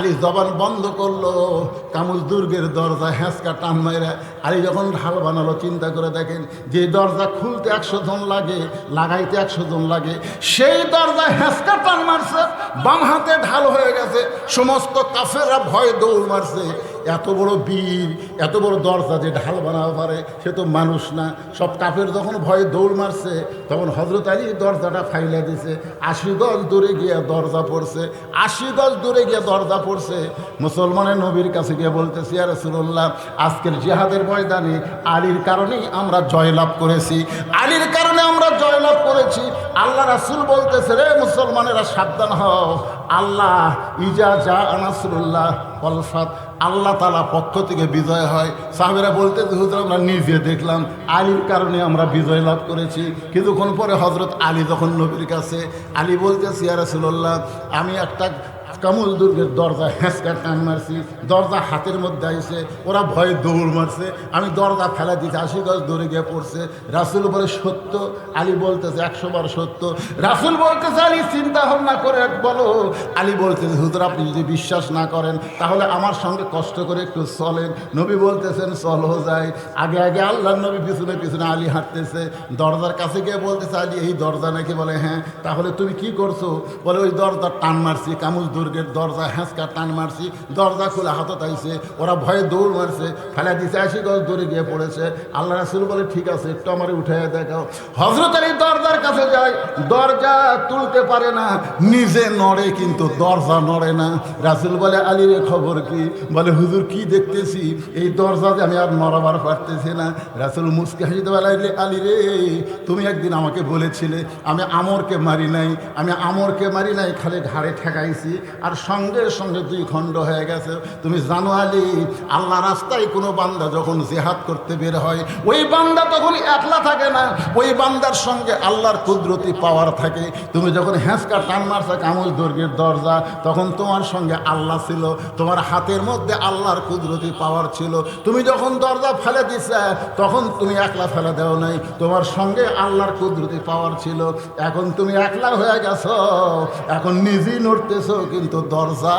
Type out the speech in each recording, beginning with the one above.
আলী জবান বন্ধ করল কামুজ দুর্গের দরজা হ্যাঁচকা টান মেরা আলী যখন ঢাল বানালো, চিন্তা করে দেখেন, যে দরজা খুলতে একশো জন লাগে, লাগাইতে একশো জন লাগে, সেই দরজা হ্যাঁচকা টান মারছে, বাম হাতে ঢাল হয়ে গেছে, সমস্ত কাফেরা ভয় দৌড় মারছে। এত বড় বীর, এত বড় দরজা যে ঢাল বানাতে পারে, সে তো মানুষ না। সব কাফের যখন ভয়ে দৌড় মারছে, তখন হজরত আলী দরজাটা ফাইলে দিছে। আশি গজ দূরে গিয়ে দরজা পড়ছে, আশি গজ দূরে গিয়ে দরজা পড়ছে। মুসলমানের নবীর কাছে গিয়ে বলতেছি আর রসুল্লাহ আজকের জিহাদের ময়দানে আলীর কারণেই আমরা জয়লাভ করেছি। আলীর কারণে আমরা জয়লাভ করেছি। আল্লাহ রাসুল বলতেছে, রে মুসলমানেরা সাবধান হও। আল্লাহ, ইজা যা আনাসুল্লাহ কলফাত আল্লাহ তালা পক্ষ থেকে বিজয় হয়। সাহেবেরা বলতে হুজুর, আমরা নিজে দেখলাম আলীর কারণে আমরা বিজয় লাভ করেছি। কিছুক্ষণ পরে হজরত আলী যখন নবীর কাছে, আলী বলতে সিয়ারসুল্লাহ আমি একটা কামুল দুর্গের দরজা হ্যাঁচকা টান মারছি, দরজা হাতের মধ্যে আইসে ওরা ভয়ে দৌড় মারছে। আমি দরজা ফেলা দিতে আশি গজ দৌড়ে গিয়ে পড়ছে। রাসুল বলে, সত্য? আলী বলতেছে, একশো বার সত্য। রাসুল বলতেছে, আলী, চিন্তা ভাবনা করে বলো। আলী বলতেছে, হুজুর, আপনি যদি বিশ্বাস না করেন, তাহলে আমার সঙ্গে কষ্ট করে একটু চলেন। নবী বলতেছেন, চল চলো যায় আগে আগে আল্লাহ নবী পিছনে পিছনে আলী হাঁটতেছে। দরজার কাছে গিয়ে বলতেছে, আলী, এই দরজা নাকি? বলে হ্যাঁ। তাহলে তুমি কি করছ? বলে, ওই দরজা টান মারছি কামুজ দুর্গের দরজা হ্যাঁচকা টান মারছি, দরজা খুলে হাতত আইছে, ওরা ভয়ে দৌড় মারছে ফেলা দিছে, আশি গজ দৌড়ে গিয়ে পড়েছে। আল্লাহ রাসুল বলে, ঠিক আছে, একটু আমার উঠে দেখাও। হজরত আলী দরজার কাছে যায়, দরজা তুলতে পারে না, নিজে নড়ে কিন্তু দরজা নড়ে না। রাসুল বলে আলীর খবর কি? বলে, হুজুর, কি দেখতেছি? এই দরজাতে আমি আর নড়াবার পারতেছি না। রাসুল মুসকে বলে, "আলী- আলী রে, তুমি একদিন আমাকে বলেছিলে, আমি আমরকে মারি নাই, আমি আমরকে মারি নাই, খালি ঘাড়ে ঠেকাইছি আর সঙ্গে সঙ্গে দুই খণ্ড হয়ে গেছে। তুমি জানো আলী, আল্লাহ রাস্তায় কোনো বান্দা যখন জেহাদ করতে বের হয়, ওই বান্দা তখন একলা থাকে না। ওই বান্দার সঙ্গে আল্লাহর কুদরতি পাওয়ার থাকে। তুমি যখন হ্যাঁচকা টান মারছে কামল দুর্গের দরজা, তখন তোমার সঙ্গে আল্লাহ ছিল। তোমার হাতের মধ্যে আল্লাহর কুদরতি পাওয়ার ছিল। তুমি যখন দরজা ফেলে দিছে, তখন তুমি একলা ফেলে দেও নাই। তোমার সঙ্গে আল্লাহর কুদরতি পাওয়ার ছিল। এখন তুমি একলা হয়ে গেছো, এখন নিজেই নড়তেছো, কিন্তু দরজা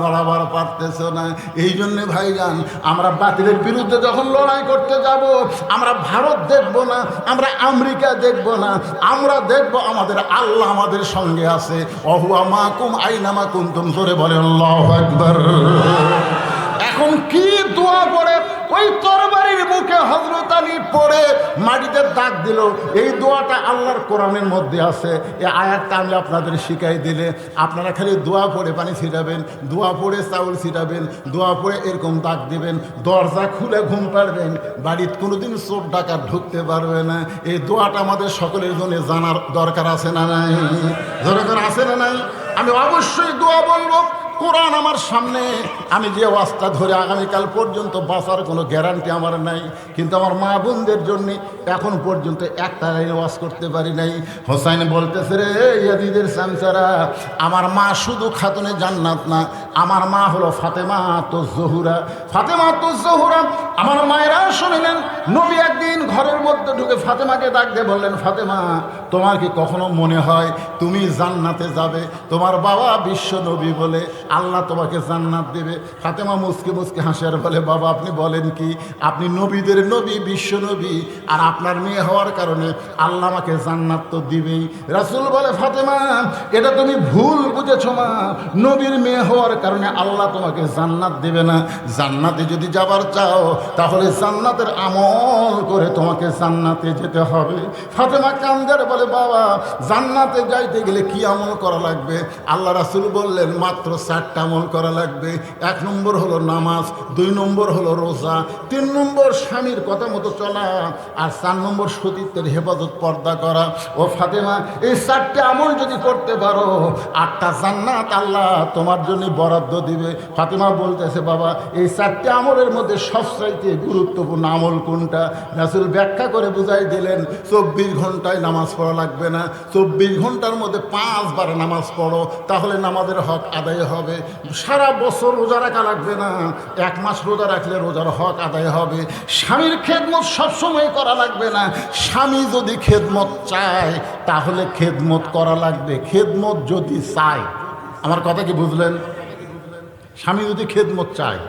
নড়াবার পারতেছে না। এই জন্যে ভাইজান, আমরা বাতিলের বিরুদ্ধে যখন লড়াই করতে যাব, আমরা ভারত দেখব না, আমরা আমেরিকা দেখব না, আমরা দেখব আমাদের আল্লাহ আমাদের সঙ্গে আছে। অহুয়া মাকুম আইনামা কুন্তুম ধরে বলে আল্লাহ একবার এখন কি দোয়া পড়ে? ওই তরবারির মুখে হজরত আলী পড়ে মাটিতে দাগ দিল। এই দোয়াটা আল্লাহর কোরআনের মধ্যে আছে। এই আয়াতটা আমি আপনাদের শিখাই দিলে আপনারা খালি দোয়া পড়ে পানি ছিটাবেন, দোয়া পড়ে চাউল ছিটাবেন, দোয়া পড়ে এরকম দাগ দিবেন, দরজা খুলে ঘুম পাড়বেন, বাড়িতে কোনোদিন চোখ ডাকা ঢুকতে পারবে না। এই দোয়াটা আমাদের সকলের জন্য জানার দরকার আছে না নাই? দরকার আছে না নাই? আমি অবশ্যই দোয়া বলব। কোরআন আমার সামনে, আমি যে ওয়াজটা ধরে আগামীকাল পর্যন্ত বাঁচার কোনো গ্যারান্টি আমার নাই, কিন্তু আমার মা বোনদের জন্য এখন পর্যন্ত একটা লাইনে ওয়াজ করতে পারি নাই। হোসাইন বলতেছে রে ইয়াদিদের সামসারা আমার মা শুধু খাতুনে জান্নাত না, আমার মা হলো ফাতেমা তো জহুরা। ফাতেমা তো জহুরা, আমার মায়েরা শুনিলেন, নবী একদিন ঘরের মধ্যে ঢুকে ফাতেমাকে ডাক দিয়ে বললেন, ফাতেমা, তোমার কি কখনো মনে হয় তুমি জান্নাতে যাবে? তোমার বাবা বিশ্ব নবী বলে আল্লাহ তোমাকে জান্নাত দেবে। ফাতেমা মুসকে মুসকে হাসিয়ার বলে, বাবা, আপনি বলেন কি? আপনি নবীদের নবী, বিশ্ব নবী, আর আপনার মেয়ে হওয়ার কারণে আল্লাহ আমাকে জান্নাত তো দিবেই। রাসুল বলে, ফাতেমা, এটা তুমি ভুল বুঝেছ মা। নবীর মেয়ে হওয়ার কারণে আল্লাহ তোমাকে জান্নাত দেবে না। জান্নাতে যদি যাবার চাও, তাহলে জান্নাতের আমল করে তোমাকে জান্নাতে যেতে হবে। ফাতেমা কান্দার বলে, বাবা, জান্নাতে যাইতে গেলে কি আমল করা লাগবে? আল্লাহ রাসুল বললেন, মাত্র চারটা আমল করা লাগবে। এক নম্বর হলো নামাজ, দুই নম্বর হলো রোজা, তিন নম্বর স্বামীর কথা মতো চলা, আর চার নম্বর সতীত্বের হেফাজত পর্দা করা। ও ফাতেমা, এই চারটে আমল যদি করতে পারো, আটটা জান্নাত আল্লাহ তোমার জন্য বরাদ্দ দিবে। ফাতেমা বলতেছে, বাবা, এই চারটে আমলের মধ্যে সবচাইতে গুরুত্বপূর্ণ আমল কোনটা? রাসুল ব্যাখ্যা করে বুঝাই দিলেন, চব্বিশ ঘন্টায় নামাজ পড়া লাগবে না। চব্বিশ ঘণ্টার মধ্যে পাঁচবার নামাজ পড়ো, তাহলে নামাজের হক আদায় হবে। সারা বছর রোজা রাখা লাগবে না। এক মাস রোজা রাখলে রোজার হক আদায় হবে। স্বামীর খেদমত সবসময় করা লাগবে না। স্বামী যদি খেদমত চায়, তাহলে খেদমত করা লাগবে। খেদমত যদি চায়, আমার কথা কি বুঝলেন? স্বামী যদি খেদমত চায়,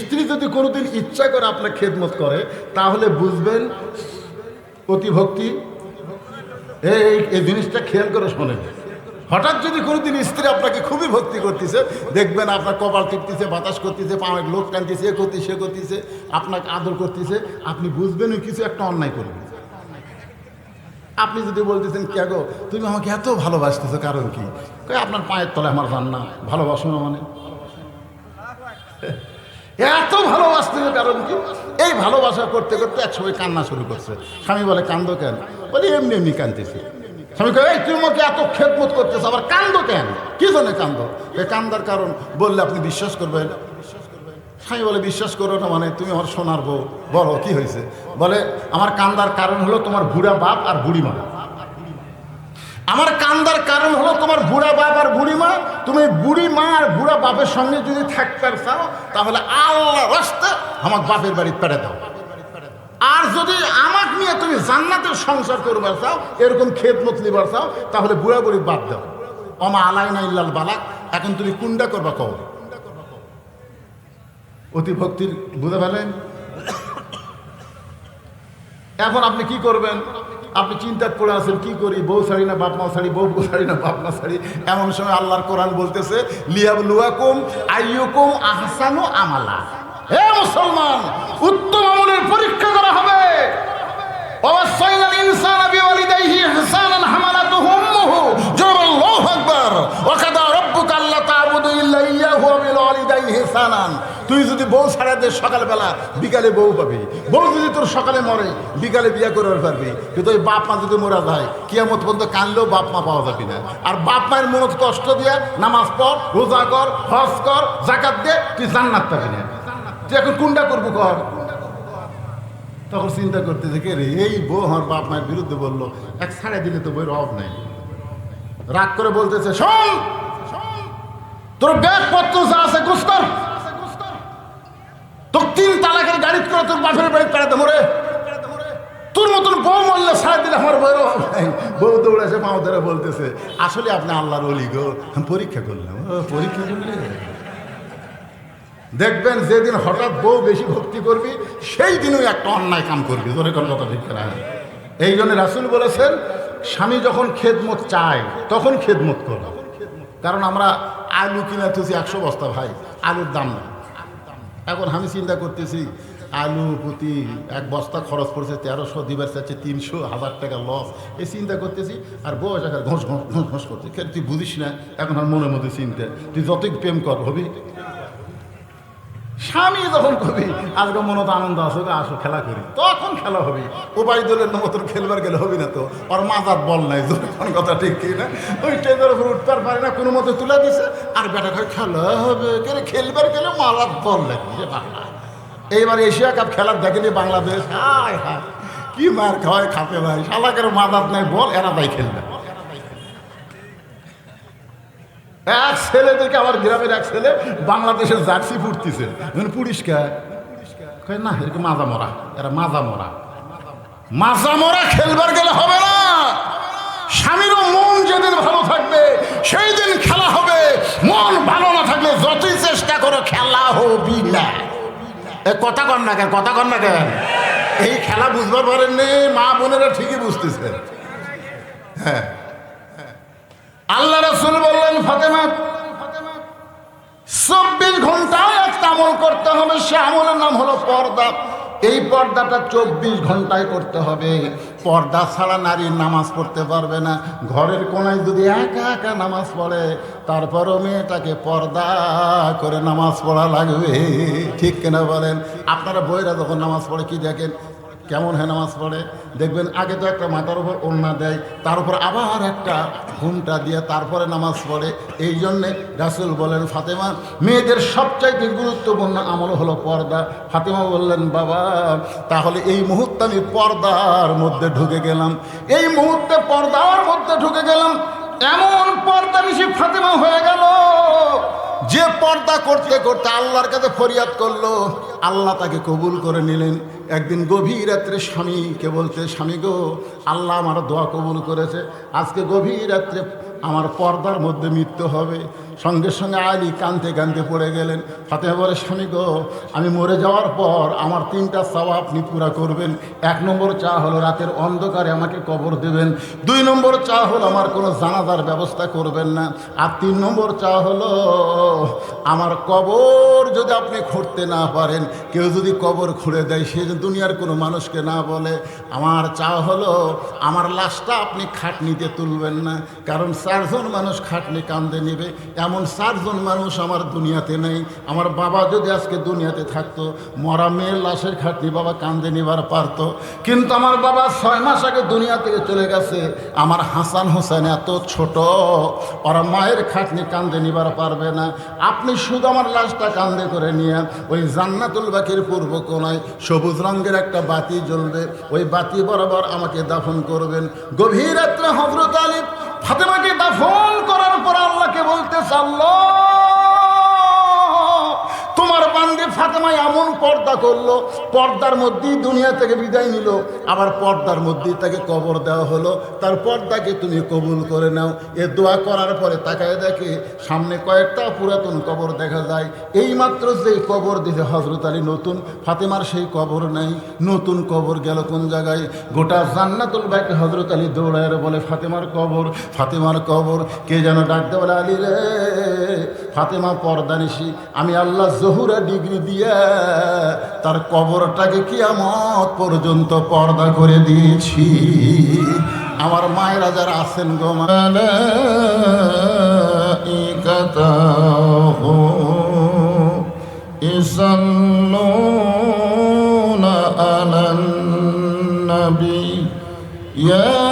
স্ত্রী যদি কোনোদিন ইচ্ছা করে আপনার খেদমত করে, তাহলে বুঝবেন, অতিভক্তি, এই এই জিনিসটা খেয়াল করে শোনেন। হঠাৎ যদি কোনোদিন স্ত্রী আপনাকে খুবই ভক্তি করতেছে, দেখবেন আপনার কপাল টিপতেছে, বাতাস করতেছে পামের লোক টানতেছে, এ করতেছে, সে করতেছে, আপনাকে আদর করতেছে, আপনি বুঝবেন কিছু একটা অন্যায় করবেন। আপনি যদি বলতেছেন, কে গো, তুমি আমাকে এত ভালোবাসতেছো, কারণ কি? আপনার পায়ের তলে আমার রান্না, ভালোবাসো না মানে? এত ভালোবাসতেছে কারণ কি? এই ভালোবাসা করতে করতে একসময় কান্না শুরু করছে। স্বামী বলে, কান্দো কেন? বলে, এমনি এমনি কান্দতেছি স্বামী এই তুমি আমাকে এত খেদমত করতেছো, আবার কান্দো কেন? কি জন্য কান্দো? এই কান্দার কারণ বললে আপনি বিশ্বাস করবেন? স্বামী বলে, বিশ্বাস করো না মানে তুমি আমার সোনার বউ। বলো, কি হয়েছে? বলে, আমার কান্দার কারণ হলো তোমার বুড়া বাপ আর বুড়ি মা আমার কান্দার কারণ হলো তোমার বুড়া বাপ আর বুড়ি মা তুমি বুড়ি মা আর বুড়া বাপের সঙ্গে যদি থাকতে চাও, তাহলে আল্লাহ রাস্তা আমার বাপের বাড়ি পেড়ে দাও। আর যদি আমাক নিয়ে তুমি জান্নাতের সংসার করবার চাও, এরকম খেদমত নিবার চাও, তাহলে বুড়া বুড়ি বাদ দাও। অমা আলাইনা ইল্লাল বালাক, এখন তুমি কুন্ডা করবা কও? অতি ভক্তির বুঝে ফেলেন? এখন আপনি কি করবেন? আপনি চিন্তা করে আছেন, কি করি? বউ শাড়ি না, বাপ মা শাড়ি বউ শাড়ি না, বাপ মা শাড়ি এমন সময় আল্লাহর কোরআন বলতেছে লিয়াব লুয়াকুম আইয়ুকুম আহসানু আমালা। হে মুসলমান, উত্তম আমলের পরীক্ষা করা হবে। তুই যদি বউ ছাড়া দে সকালবেলা, বিকালে বউ পাবি। বউ যদি তোর সকালে মরে, বিকালে বিয়া করে পারবি কিন্তু ওই বাপ মা যদি মরা যায়, কিয়ামত পর্যন্ত কানলেও বাপ মা পাওয়া যাবে না। আর বাপ মায়ের মনত কষ্ট দিয়ে নামাজ পড়, রোজা কর, হজ কর জাকাত দে, তুই জান্নাত পাবি না। তুই এখন কোনটা করব কর? তখন চিন্তা করতে যে রে, এই বউ আমার বাপ মায়ের বিরুদ্ধে বলল, এক ছাড়ে দিলে তো বইয়ের অভাব নাই। রাগ করে বলতেছে, শোন তোর ব্যাগপত্র যা আছে গুস্তর তোর তিন তালাকের গাড়ি করে তোর বাপের বাড়ি পেড়াতে মরে তোর মতন বউ মরলে ছাড়া দিলে আমার বউয়ের অভাব নাই। বউ দৌড়েছে পাও ধরে বলতেছে, আসলে আপনি আল্লাহর অলি গো, পরীক্ষা করলাম। পরীক্ষা করলে? দেখবেন যেদিন হঠাৎ বউ বেশি ভক্তি করবি, সেই দিনও একটা অন্যায় কাম করবি। তোর কোন কথা ঠিক না এই জন্য রাসুল বলেছেন, স্বামী যখন খেদমত চায়, তখন খেদমত কর। কারণ আমরা আলু কিনে তুছি একশো বস্তা ভাই, আলুর দাম নাই এখন আমি চিন্তা করতেছি, আলু প্রতি এক বস্তা খরচ পড়ছে তেরোশো, দিবার চাচ্ছে তিনশো, হাজার টাকা লস এই চিন্তা করতেছি, আর বউ জায়গায় ঘোষ ঘোষ ঘোষ ঘোষ করছে। তুই বুঝিস না, এখন আর মনের মধ্যে চিন্তা। তুই যতই প্রেম কর, হবি? স্বামী যখন কবি, আজকে মনত আনন্দ আসো আসো খেলা করি। তখন খেলা হবে। ওবায়দুলের মতন খেলবার গেলে হবি না তো। ওর মাজার বল নাই যখন কথা ঠিক কি না? ওই ট্রেনের উপর উঠতে আর পারে না, কোনো মতে তুলে দিছে। আর বেটা কয়, খেলা হবে। কেন খেলবার গেলে মালার বল লাগে যে বাংলা। এইবার এশিয়া কাপ খেলার দেখেনি বাংলাদেশ? হায় হায়। কি মার খাওয়ায় খাতে ভাই? শালাকের মাদার নাই, বল এরা তাই খেলবে। এক ছেলে থেকে আমার গ্রামের এক ছেলে বাংলাদেশের জার্সি ফুটতেছে পুরিষ্কার কয়, না, এরকম মাজা মরা। এরা মাজা মরা। মাজা মরা খেলবার গেলে হবে না। স্বামীরও মন যেদিন ভালো থাকবে সেই দিন খেলা হবে। মন ভালো না থাকলে যতই চেষ্টা করো, খেলা হবি না। এ, কথা কর না কেন? কথা কর না কেন? এই খেলা বুঝবার পারেননি? মা বোনেরা ঠিকই বুঝতেছে। হ্যাঁ। আল্লাহ রসুল বললেন, ফাতেমা, চব্বিশ ঘন্টায় একটা আমল করতে হবে। সে আমলের নাম হলো পর্দা। এই পর্দাটা চব্বিশ ঘন্টায় করতে হবে। পর্দা ছাড়া নারী নামাজ পড়তে পারবে না। ঘরের কোনায় যদি একা একা নামাজ পড়ে, তারপরও মেয়েটাকে পর্দা করে নামাজ পড়া লাগবে। ঠিক কিনা বলেন? আপনারা বইরা যখন নামাজ পড়ে, কি দেখেন? কেমন হ্যাঁ নামাজ পড়ে? দেখবেন আগে তো একটা মাথার উপর ওড়না দেয়, তার উপর আবার একটা ঘুমটা দিয়ে তারপরে নামাজ পড়ে। এই জন্যে রাসুল বলেন, ফাতেমা, মেয়েদের সবচাইতে গুরুত্বপূর্ণ আমল হলো পর্দা। ফাতেমা বললেন, বাবা, তাহলে এই মুহূর্তে আমি পর্দার মধ্যে ঢুকে গেলাম। এই মুহূর্তে পর্দার মধ্যে ঢুকে গেলাম। এমন পর্দা নিশি ফাতেমা হয়ে গেল, যে পর্দা করতে করতে আল্লাহর কাছে ফরিয়াদ করল। আল্লাহ তাকে কবুল করে নিলেন। একদিন গভীর রাত্রে স্বামীকে বলতে স্বামী গো, আল্লাহ আমার দোয়া কবুল করেছে। আজকে গভীর রাত্রে আমার পর্দার মধ্যে মৃত্যু হবে। সঙ্গে সঙ্গে আলী কানতে কানতে পড়ে গেলেন। ফাতেমা বলে, স্বামী গো, আমি মরে যাওয়ার পর আমার তিনটা চাওয়া আপনি পুরা করবেন। এক নম্বর চা হলো রাতের অন্ধকারে আমাকে কবর দেবেন। দুই নম্বর চা হলো আমার কোনো জানাজার ব্যবস্থা করবেন না। আর তিন নম্বর চা হলো আমার কবর যদি আপনি খুঁড়তে না পারেন, কেউ যদি কবর খুঁড়ে দেয়, সে দুনিয়ার কোনো মানুষকে না বলে। আমার চা হলো, আমার লাশটা আপনি খাটনিতে তুলবেন না, কারণ চারজন মানুষ খাটনি কান্দে নেবে। এমন চারজন মানুষ আমার দুনিয়াতে নেই। আমার বাবা যদি আজকে দুনিয়াতে থাকতো, মরা মেয়ের লাশের খাটনি বাবা কান্দে নেবার পারতো। কিন্তু আমার বাবা ছয় মাস আগে দুনিয়া থেকে চলে গেছে। আমার হাসান হোসেন এত ছোট, ওরা মায়ের খাটনি কান্দে নিবার পারবে না। আপনি শুধু আমার লাশটা কান্দে করে নিয়ে, ওই জান্নাতুল বাকির পূর্ব কোনায় সবুজ রঙের একটা বাতি জ্বলবে, ওই বাতি বরাবর আমাকে দাফন করবেন। গভীর রাত্রে হজরত আলী ফাতেমাকে দাফন করার পর আল্লাহকে বলতে চাল্লো বান্দে ফাতেমা এমন পর্দা করল, পর্দার মধ্যেই দুনিয়া থেকে বিদায় নিল, আবার পর্দার মধ্যেই তাকে কবর দেওয়া হলো। তার পর্দাকে তুমি কবুল করে নাও। এ দোয়া করার পরে তাকায় দেখে সামনে কয়েকটা পুরাতন কবর দেখা যায়। এই মাত্র যেই কবর দিছে হজরত আলী নতুন, ফাতেমার সেই কবর নাই। নতুন কবর গেল কোন জায়গায়? গোটা জান্নাতুল বাইকে হজরত আলী দৌড়ায় বলে, ফাতেমার কবর ফাতেমার কবর, কে যেন ডাকতে বলে, আলী রে, ফাতেমা পর্দা নিশি। আমি আল্লাহ জহুরা ডিগ্রি দিয়া তার কবরটাকে কি আমত পর্যন্ত পর্দা করে দিয়েছি। আমার মায়েরা যারা আছেন গো ইসল্লুনা আলান নবী, ইয়া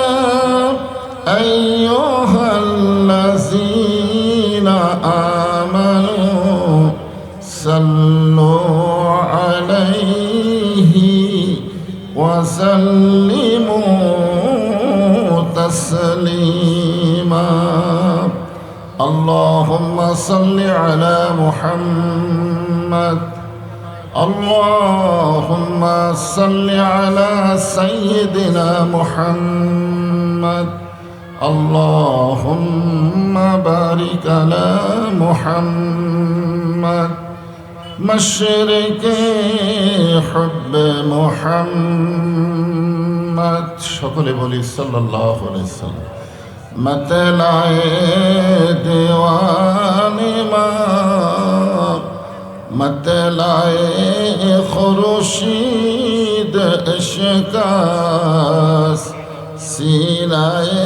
محمد اللهم بارك على محمد مشرق حب محمد সকলে বলি সাল্লাল্লাহু আলাইহি সাল্লাম মতলায়ে دیوانی ما متلائے خورشید سینائے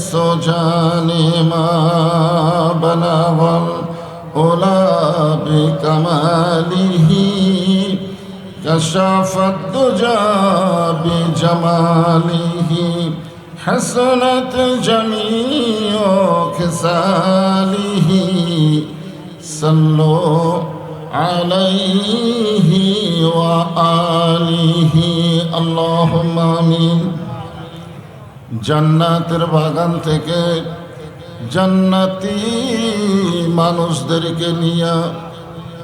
سجانی ما بناول اولا بکماله كشف الدجى بجماله حسنت جميع خصاله صلوا عليه وآله اللهم آمين জান্নাতের বাগান থেকে জান্নাতি মানুষদেরকে নিয়ে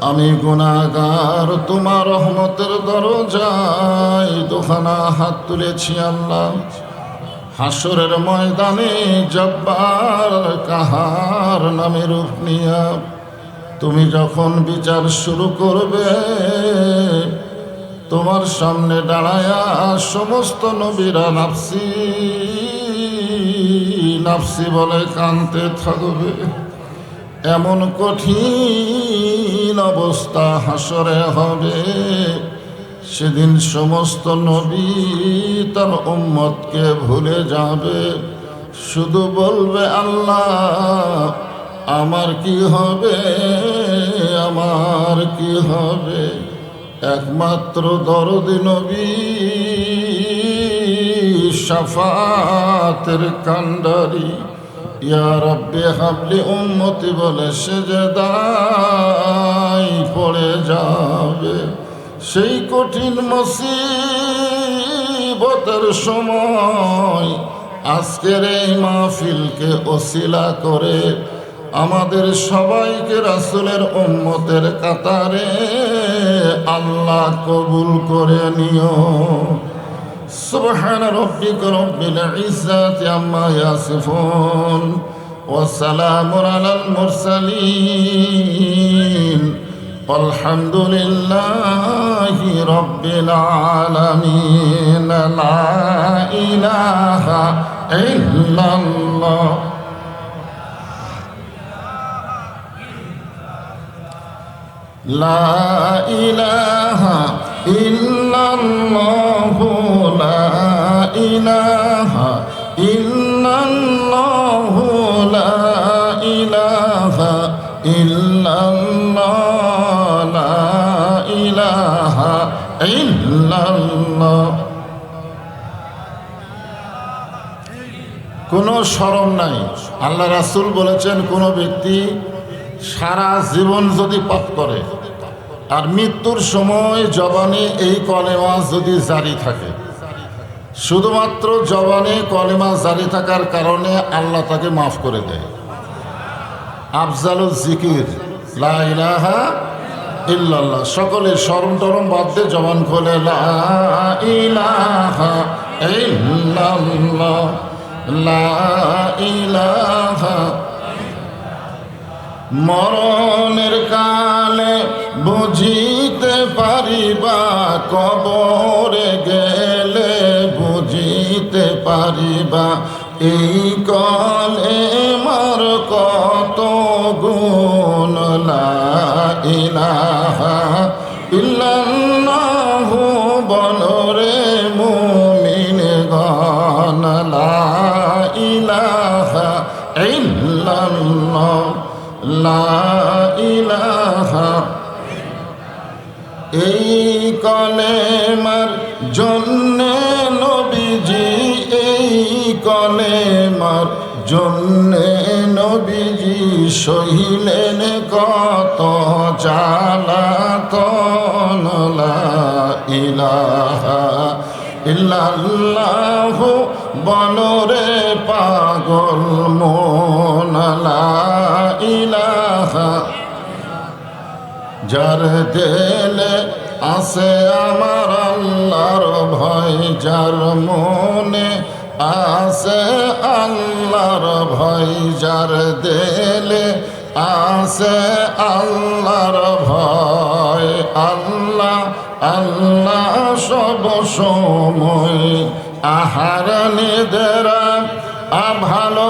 আমি গুণাগার তোমার রহমতের দরজায় দোকানা হাত তুলেছি আল্লাহ। হাসরের ময়দানে জব্বার কাহার নামে রূপ নিয়া তুমি যখন বিচার শুরু করবে, তোমার সামনে দাঁড়ায়া সমস্ত নবীরা নাফসি নাফসি বলে কানতে থাকবে। এমন কঠিন অবস্থা হাসরে হবে। সেদিন সমস্ত নবী তার উম্মতকে ভুলে যাবে। শুধু বলবে, আল্লাহ, আমার কি হবে? আমার কি হবে? একমাত্র দরদি নবী সাফাতের কান্ডারি ইয়া রব্বে হাবলি উম্মতি বলে সে যে দায় পড়ে যাবে, সেই কঠিন মুসিবতের সময় আজকের এই মাহফিলকে অশিলা করে আমাদের সবাইকে রাসুলের উম্মতের কাতারে আল্লাহ কবুল করে নিও। سبحان ربك رب العزة عما يصفون والسلام على المرسلين والحمد لله رب العالمين لا إله إلا الله لا إله ইল্লাল্লাহু লা কোনো শরম নাই। আল্লাহ রাসুল বলেছেন, কোনো ব্যক্তি সারা জীবন যদি পথ করে আর মৃত্যুর সময় জবানে এই কলেমা যদি জারি থাকে। শুধুমাত্র জবানে কলেমা জারি থাকার কারণে আল্লাহ তাকে মাফ করে দেয়। আফজালুল জিকির, লা ইলাহা ইল্লাল্লাহ। সকলে শরম টরম বাদ দিয়ে জবান খোলে ইলাহা মরণের কালে বুঝিতে পারিবা, কবরে গেলে বুঝিতে পারিবা। এই কলে মার কত গুণ ইলাহা ইল্লাল্লাহু বলরে মুমিন গণ লা ইলাহা ইল্লাল্লাহ, লা ইলাহা এই কলেমার জন্যে নবীজি, এই কলেমার জন্যে নবীজি সহিলেন কত জালাতন ইলাহা ইল্লাল্লাহু বলরে পাগল মন, লা ইলাহা যার দেলে আছে আমার আল্লাহর ভয়, যার মনে আছে আল্লাহর ভয়, যার দেলে আছে আল্লাহর ভয়। আল্লাহ আল্লাহ সব সময় আহার নিদেরা ভালো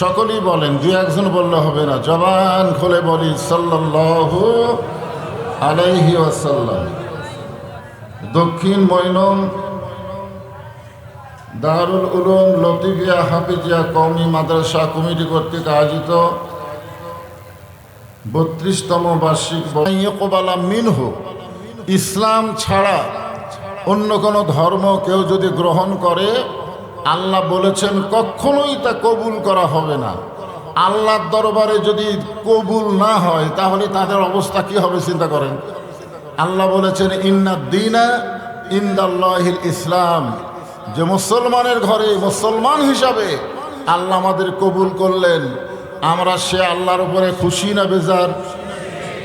সকলেই বলেন, দু একজন বললে হবে না। জবান খুলে বলি, সাল্লাল্লাহু আলাইহি ওয়াসাল্লাম। দক্ষিণ মৈনম দারুল উলুম, লতিফিয়া, হাফিজিয়া, কওমি মাদ্রাসা কমিটি কর্তৃক আয়োজিত বত্রিশতম বার্ষিক কোবালা মিনহু। ইসলাম ছাড়া অন্য কোনো ধর্ম কেউ যদি গ্রহণ করে আল্লাহ বলেছেন, কখনোই তা কবুল করা হবে না। আল্লাহর দরবারে যদি কবুল না হয়, তাহলে তাদের অবস্থা কি হবে চিন্তা করেন? আল্লাহ বলেছেন, ইন্না দিনা ইন্দাল্লাহিল ইসলাম। যে মুসলমানের ঘরে মুসলমান হিসাবে আল্লাহ আমাদের কবুল করলেন, আমরা সে আল্লাহর উপরে খুশি না বেজার।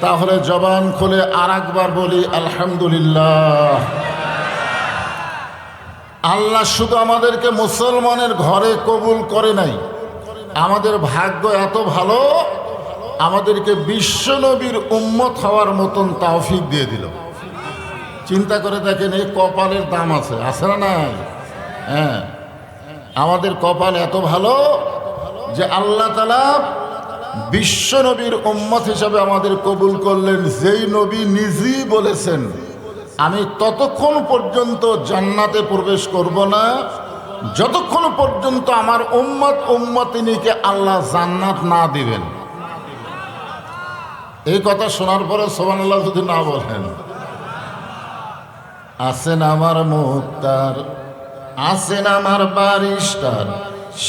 তাহলে জবান খুলে আর একবার বলি, আলহামদুলিল্লাহ। আল্লাহ শুধু আমাদেরকে মুসলমানের ঘরে কবুল করে নাই। আমাদের ভাগ্য এত ভালো, আমাদেরকে বিশ্বনবীর উম্মত হওয়ার মতন তাওফিক দিয়ে দিল। চিন্তা করে দেখেন এই কপালের দাম আছে আছে না নাই? হ্যাঁ। আমাদের কপাল এত ভালো যে আল্লাহ তালা বিশ্ব নবীর উম্মত হিসাবে আমাদের কবুল করলেন, যেই নবী নিজেই বলেছেন আমি ততক্ষণ পর্যন্ত জান্নাতে প্রবেশ করব না। যতক্ষণ পর্যন্ত আমার উম্মত উম্মতিনীকে আল্লাহ জান্নাত না দিবেন। এই কথা শোনার পরে সোমান আল্লাহ যদি না বলেন। আছেন আমার মুক্তার আছেন আমার বারিস্টার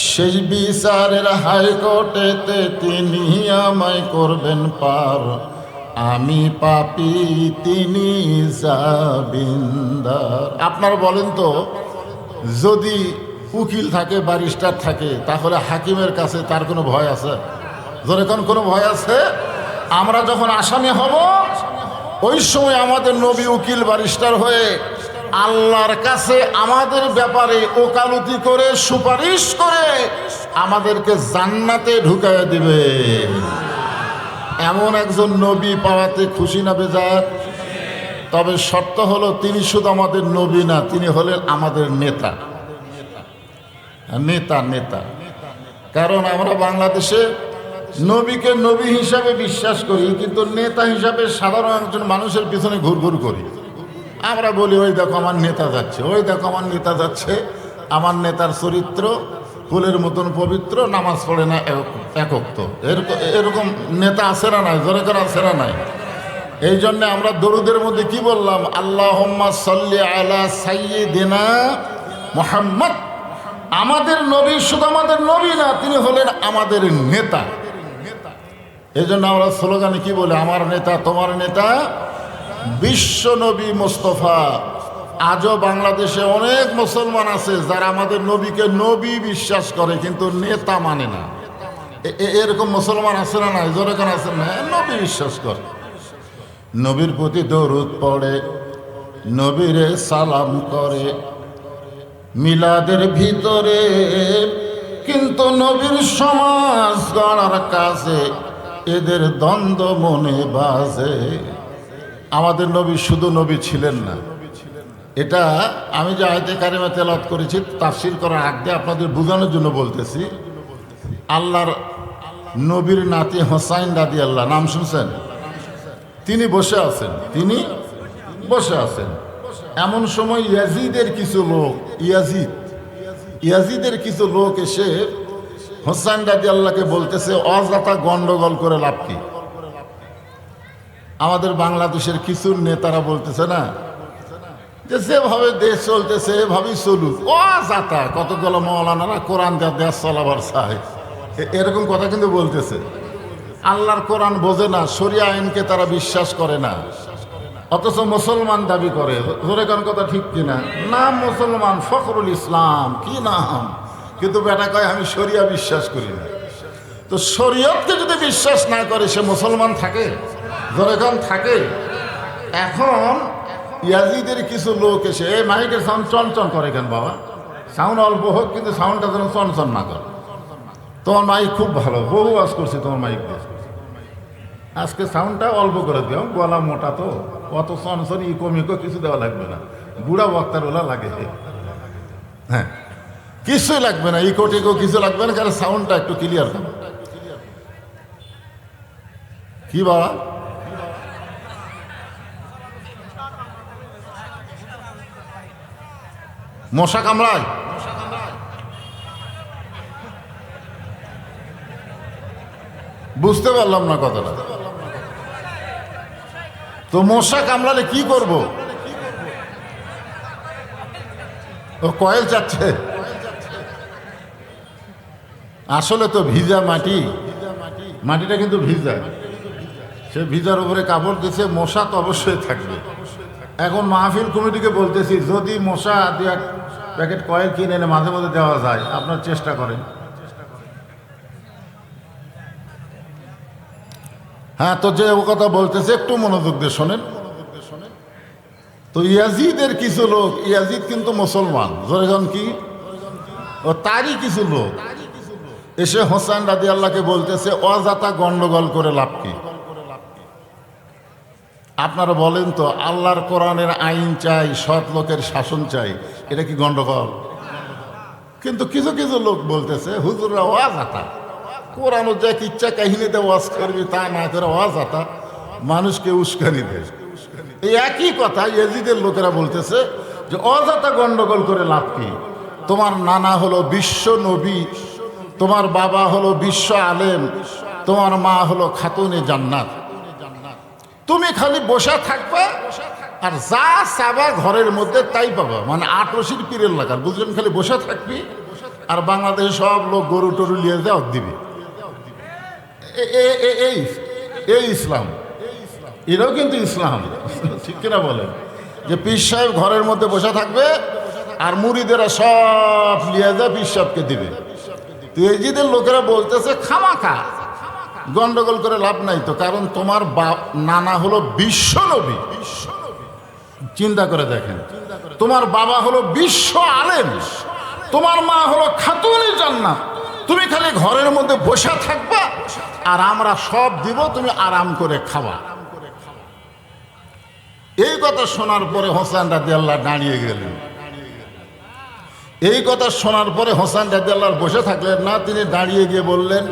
শেষ বিচারের হাইকোর্টেতে তিনি আমায় করবেন পার। আমি পাপি, তিনি জাবিন্দার। আপনার বলেন তো, যদি উকিল থাকে বারিস্টার থাকে, তাহলে হাকিমের কাছে তার কোনো ভয় আছে? ধরে কোন কোনো ভয় আছে? আমরা যখন আসামি হব, ওই সময় আমাদের নবী উকিল বারিস্টার হয়ে আল্লাহর কাছে আমাদের ব্যাপারে ওকালতি করে, সুপারিশ করে আমাদেরকে জান্নাতে ঢুকায় দিবে। এমন একজন নবী পাওয়াতে খুশি না বেজার? তবে শর্ত হলো তিনি শুধু আমাদের নবী না, তিনি হলেন আমাদের নেতা। নেতা নেতা। কারণ আমরা বাংলাদেশে নবীকে নবী হিসাবে বিশ্বাস করি, কিন্তু নেতা হিসাবে সাধারণ একজন মানুষের পিছনে ঘুরঘুর করি। আমরা বলি, ওই দেখো আমার নেতা যাচ্ছে, ওই দেখো আমার নেতা যাচ্ছে, আমার নেতার চরিত্র ফুলের মতন পবিত্র, নামাজ পড়ে না একক তো এরকম নেতা আছে না নাই? জোরে করে আছে না নাই? এই জন্যে আমরা দরুদের মধ্যে কি বললাম? আল্লাহ আলা সাইয়্যিদিনা মোহাম্মদ। আমাদের নবী শুধু আমাদের নবী না, তিনি হলেন আমাদের নেতা। এই জন্য আমরা স্লোগানে কি বলি? আমার নেতা, তোমার নেতা, বিশ্ব নবী মোস্তফা। আজও বাংলাদেশে অনেক মুসলমান আছে যারা আমাদের নবীকে নবী বিশ্বাস করে, কিন্তু নেতা মানে না। এরকম মুসলমান আছে না না জোরে আছে না? নবী বিশ্বাস করে। নবীর প্রতি দরুদ পড়ে, নবীরে সালাম করে। মিলাদের ভিতরে কিন্তু নবীর সমাজ গড়ার কাছে এদের দ্বন্দ্ব মনে বাজে। আমাদের নবী শুধু নবী ছিলেন না। এটা আমি যে আয়তে কারিমা তেলাত করেছি, তাফসির করার আগে আপনাদের বোঝানোর জন্য বলতেছি। আল্লাহর নবীর নাতি হোসাইন দাদি আল্লাহ নাম শুনছেন? তিনি বসে আছেন। তিনি বসে আছেন। এমন সময় ইয়াজিদের কিছু লোক, ইয়াজিদ, ইয়াজিদের কিছু লোক এসে হোসাইন দাদি আল্লাহকে বলতেছে অজাতা গন্ডগোল করে লাভ কি? আমাদের বাংলাদেশের কিছু নেতারা বলতেছে না যে যেভাবে দেশ চলতেছে, এভাবেই চলুক। ও যাতা কতগুলো মৌলানারা কোরআন দেওয়া দেশ চলাবার চায়। এরকম কথা কিন্তু বলতেছে। আল্লাহর কোরআন বোঝে না, শরিয়া আইনকে তারা বিশ্বাস করে না। অথচ মুসলমান দাবি করে। ধরে কথা ঠিক কিনা? নাম মুসলমান, ফখরুল ইসলাম, কি নাম? কিন্তু বেটা কয়, আমি শরিয়া বিশ্বাস করি না। তো শরীয়তকে যদি বিশ্বাস না করে, সে মুসলমান থাকে? ধরে থাকে? এখন ইয়াজিদের কিছু লোক এসে এই মাইকের সাউন্ড চনচন করে কেন বাবা? সাউন্ড অল্প হোক, কিন্তু সাউন্ডটা যেন চনচন না করে। তোমার মাইক খুব ভালো। বহু আজ করছি তোমার মাইক দিয়ে। আজকে সাউন্ডটা অল্প করে দিও। গলা মোটা তো। অত সনসন ই কমিকো কিছু দেওয়া লাগবে না। বুড়া বক্তার ওলা লাগে। হ্যাঁ। কিছুই লাগবে না। ইকো টিকো কিছু লাগবে না, কারণ সাউন্ডটা একটু ক্লিয়ার হবে কি বাবা? মশা কামড়ায়। বুঝতে পারলাম না কথাটা। তো মশা কামড়ালে কি করব? ও কয়েল চাচ্ছে। আসলে তো ভিজা মাটি। মাটিটা কিন্তু ভিজা। সে ভিজার উপরে কাপড় দিছে, মশা তো অবশ্যই থাকবে। এখন মাহফিল কমিটিকে বলতেছি, যদি মশা দু প্যাকেট কয়েল কিনে এনে মাঝে মাঝে দেওয়া যায়। আপনার চেষ্টা করেন। হ্যাঁ তো যে ও কথা বলতেছে, একটু মনোযোগ দিয়ে শোনেন। তো ইয়াজিদের কিছু লোক, ইয়াজিদ কিন্তু মুসলমান। জোরেজন কি? ও তারই কিছু লোক। এসে হোসেন রাজি আল্লাহকে বলতেছে অজাতা গন্ডগোল করে লাভ কি? আপনারা বলেন তো, আল্লাহর কোরআনের আইন চাই, সৎ লোকের শাসন চাই, এটা কি গন্ডগোল? কিন্তু কিছু কিছু লোক বলতেছে, হুজুররা ওয়াজ আতা। কোরআন যা ইচ্ছা কাহিনীতে ওয়াজ করবি, তা না করে ওয়াজ আতা। মানুষকে উস্কানি দেয়। এই একই কথা এজিদের লোকেরা বলতেছে যে অজাতা গন্ডগোল করে লাভ কি? তোমার নানা হলো বিশ্ব নবী, তোমার বাবা হলো বিশ্ব আলেম, তোমার মা হলো খাতুনে জান্নাত। তুমি খালি বসে থাকবা আর যা চাবা ঘরের মধ্যে তাই পাবা। মানে আটরশির পীরের লাগার বুঝলেন খালি বসে থাকবি আর বাংলাদেশে সব লোক গরু টরু নিয়ে যাও দিবি। এই এই ইসলাম। এরাও কিন্তু ইসলাম। ঠিক কিনা বলেন? যে পীর সাহেব ঘরের মধ্যে বসে থাকবে আর মুড়িদেরা সব লিয়ে যা পীর সাহেবকে দিবে। তো এই লোকেরা বলতেছে, খামাখা। গন্ডগোল করে লাভ নাই তো, কারণ তোমার বা- নানা হলো বিশ্ব নবী চিন্তা করে দেখেন, তোমার বাবা হলো বিশ্ব আলেম, তোমার মা হলো খাতুনি জান্নাত। তুমি খালি ঘরের মধ্যে বসে থাকবা, আর আমরা সব দিব, তুমি আরাম করে খাবা। এই কথা শোনার পরে হোসেন রাজি আল্লাহ দাঁড়িয়ে গেলেন। এই কথা শোনার পরে হোসেন রাজি আল্লাহ বসে থাকলেন না, তিনি দাঁড়িয়ে গিয়ে বললেন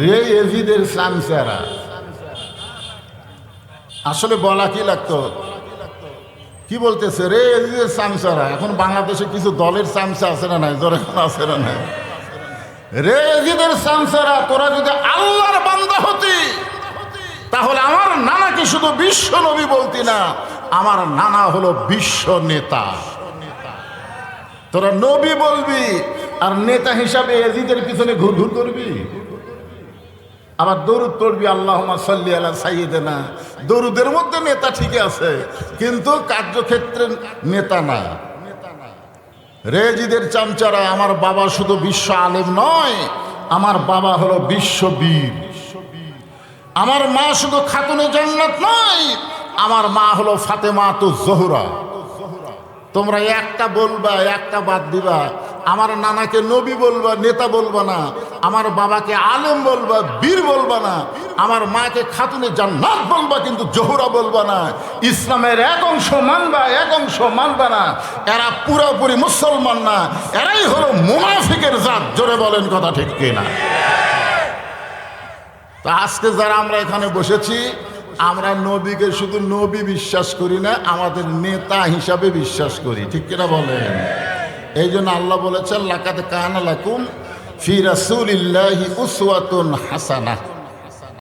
রে এজিদের আসলে বলা কি লাগতো? কি বলতেছে? রে এজিদের সামসারা এখন বাংলাদেশে কিছু দলের সামসা আছে না নাই? জোরে আছে না নাই? রে এজিদের সামসারা তোরা যদি আল্লাহর বান্দা হতি, তাহলে আমার নানাকে শুধু বিশ্ব নবী বলতি না, আমার নানা হলো বিশ্ব নেতা। তোরা নবী বলবি, আর নেতা হিসাবে এজিদের পিছনে ঘুর ঘুর করবি? আবার দরুদ পড়বি আল্লাহ সাল্লি আলা সাইয়েদেনা দরুদের মধ্যে নেতা ঠিকই আছে, কিন্তু কার্যক্ষেত্রে নেতা না রেজিদের চামচারা, আমার বাবা শুধু বিশ্ব আলেম নয়, আমার বাবা হলো বিশ্ববীর আমার মা শুধু খাতুনে জান্নাত নয়, আমার মা হলো ফাতেমা তো জহুরা। তোমরা একটা বলবা, একটা বাদ দিবা। আমার নানাকে নবী বলবা, নেতা বলবা না। আমার বাবাকে আলেম বলবা, বীর বলবা না। আমার মাকে খাতুনে জান্নাত বলবা, কিন্তু জহুরা বলবা না। ইসলামের এক অংশ মানবা, এক অংশ মানবা না। এরা পুরোপুরি মুসলমান না। এরাই হলো মুনাফিকের জাত। জোরে বলেন কথা ঠিক কিনা? তা আজকে যারা আমরা এখানে বসেছি আমরা নবীকে শুধু নবী বিশ্বাস করি না, আমাদের নেতা হিসাবে বিশ্বাস করি। ঠিক কিনা বলেন? এই জন্য আল্লাহ বলেছেন লাকাত কানা লাকুম ফি রাসূলিল্লাহি উসওয়াতুন হাসানাহ।